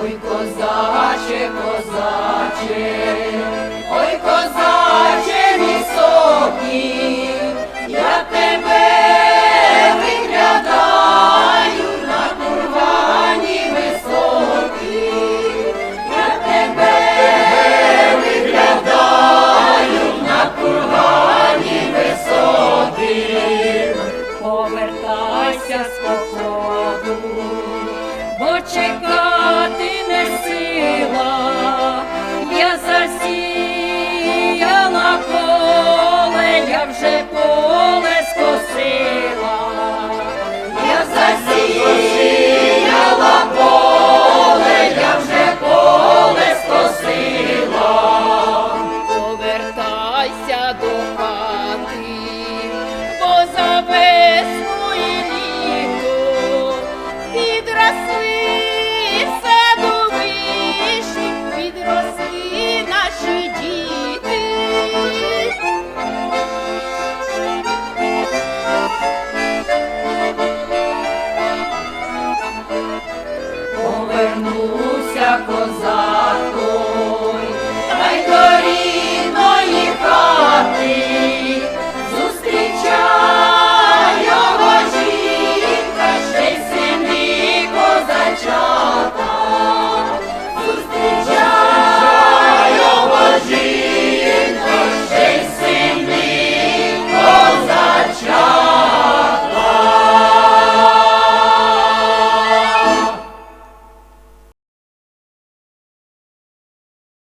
Ой, козаче, козаче, ой, козаче високий, я тебе виглядаю на кургані високий, я тебе виглядаю на кургані високий, повертайся з походу, бо чекай. вернувся коза.